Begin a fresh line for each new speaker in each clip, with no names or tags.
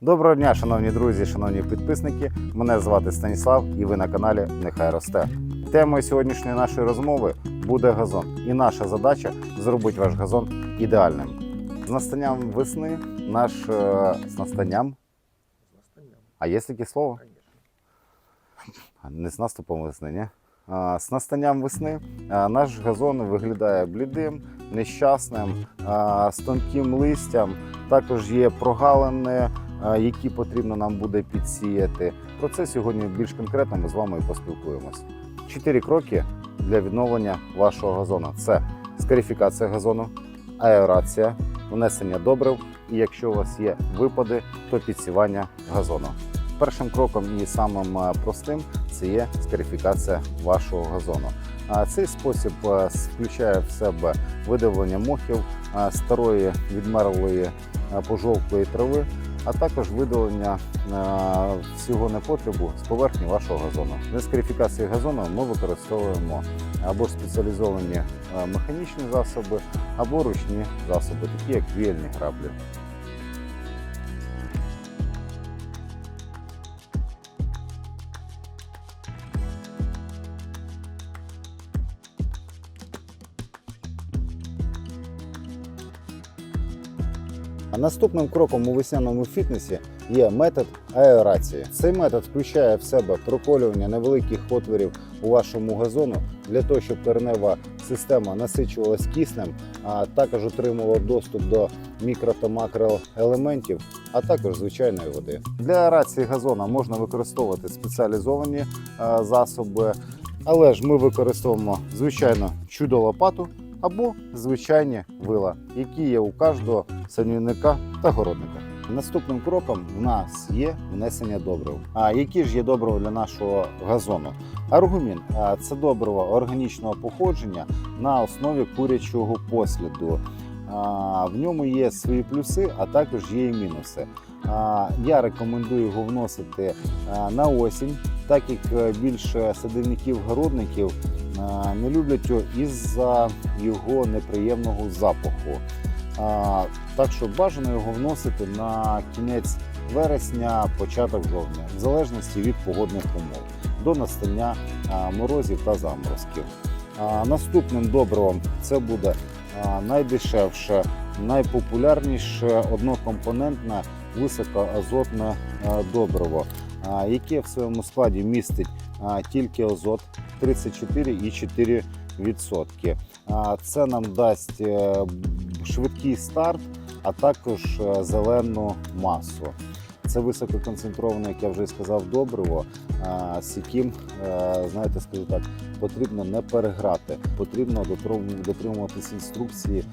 Доброго дня, шановні друзі, шановні підписники. Мене звати Станіслав, і ви на каналі Нехай росте. Темою сьогоднішньої нашої розмови буде газон. І наша задача зробити ваш газон ідеальним. З настанням весни, наш е, з настанням. А є таке слово? Не з наступом весни, ні? З настанням весни наш газон виглядає блідим, нещасним, з тонким листям. Також є прогалини, які потрібно нам буде підсіяти. Про це сьогодні більш конкретно ми з вами і поспілкуємось. Чотири кроки для відновлення вашого газону: це скарифікація газону, аерація, внесення добрив, і якщо у вас є випади, то підсівання газону. Першим кроком і самим е, простим це є скарифікація вашого газону. А Цей спосіб е, включає в себе видавлення мохів, е, старої відмерлої пожовклої трави, а також видалення е, всього непотребу з поверхні вашого газону. Для скарифікації газону ми використовуємо або спеціалізовані е, механічні засоби, або ручні засоби, такі як віяльні граблі. Наступним кроком у весняному фітнесі є метод аерації. Цей метод включає в себе проколювання невеликих отворів у вашому газону для того, щоб коренева система насичувалась киснем, а також отримувала доступ до мікро та макроелементів, а також звичайної води. Для аерації газона можна використовувати спеціалізовані засоби, але ж ми використовуємо звичайно чудо лопату або звичайні вила, які є у кожного садівника та городника. Наступним кроком в нас є внесення добрив. А які ж є добрива для нашого газону? Аргумін це добриво органічного походження на основі курячого посліду. В ньому є свої плюси, а також є і мінуси. Я рекомендую його вносити на осінь, так як е, більше садівників-городників не люблять його із-за його неприємного запаху. Так що бажано його вносити на кінець вересня, початок жовтня, в залежності від погодних умов до настання морозів та заморозків. Наступним добривом це буде найдешевше, найпопулярніше однокомпонентне високоазотне добриво, яке в своєму складі містить тільки азот 34,4%. А, Це нам дасть е, швидкий старт, а також е, зелену масу. Це висококонцентроване, як я вже сказав, добриво, з яким, е, знаєте, скажу так, потрібно не переграти, потрібно дотримуватись інструкції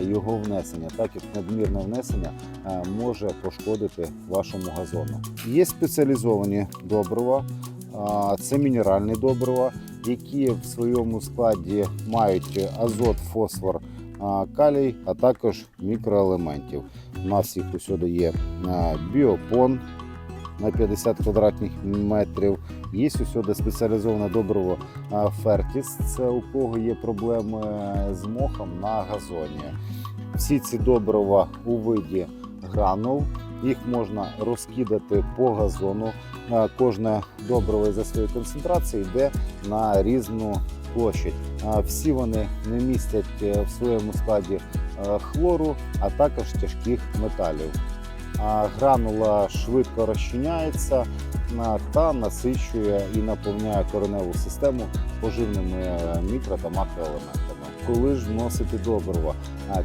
його внесення, так як надмірне внесення може пошкодити вашому газону. Є спеціалізовані добрива, це мінеральні добрива, які в своєму складі мають азот, фосфор, калій, а також мікроелементів. У нас їх усюди є біопон на 50 квадратних метрів. Є усюди спеціалізоване добриво Фертіс. Це у кого є проблеми з мохом на газоні. Всі ці добрива у виді гранул. Їх можна розкидати по газону. Кожне добриво за своєю концентрацією йде на різну площадь. Всі вони не містять е, в своєму складі е, хлору, а також тяжких металів. Гранула швидко розчиняється та насичує і наповняє кореневу систему поживними е, мікро та макроелементами. Коли ж вносити добрива,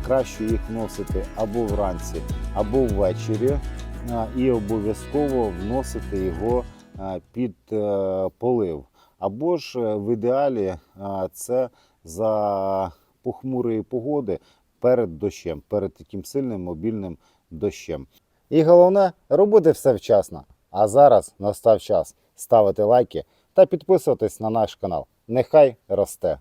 краще їх вносити або вранці, або ввечері, і обов'язково вносити його під е, полив. Або ж е, в ідеалі це за похмурої погоди перед дощем, перед таким сильним мобільним дощем. І головне робити все вчасно. А зараз настав час ставити лайки та підписуватись на наш канал. Нехай росте!